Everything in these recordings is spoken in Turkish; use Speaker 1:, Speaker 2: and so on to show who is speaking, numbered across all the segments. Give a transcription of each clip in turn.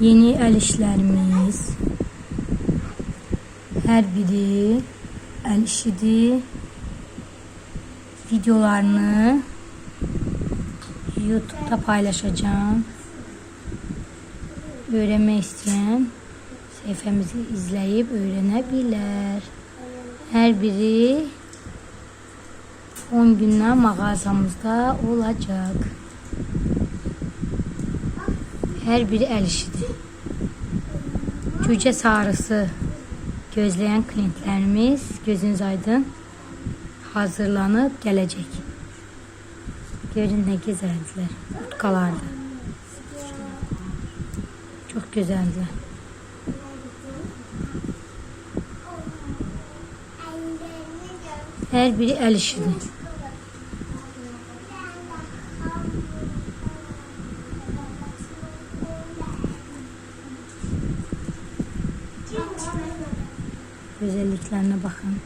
Speaker 1: Yeni el işlərimiz. Hər biri işidir. Videolarını YouTube'da paylaşacağım. Öğrenmek isteyen sayfamızı izleyip öğrenebilir. Her biri 10 gündən mağazamızda olacaq. Hər biri əl işidir. Cücə sarısı gözləyən klientlərimiz gözünüz aydın hazırlanıb gələcək. Görün nə gözəldirlər. Utkalardır. Çox gözəldirlər. Hər biri əl işidir. Güzelliklerine bakın.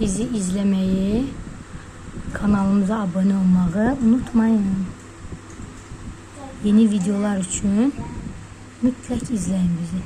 Speaker 1: Bizi izlemeyi, kanalımıza abone olmayı unutmayın. Yeni videolar için mütləq izləyin bizi.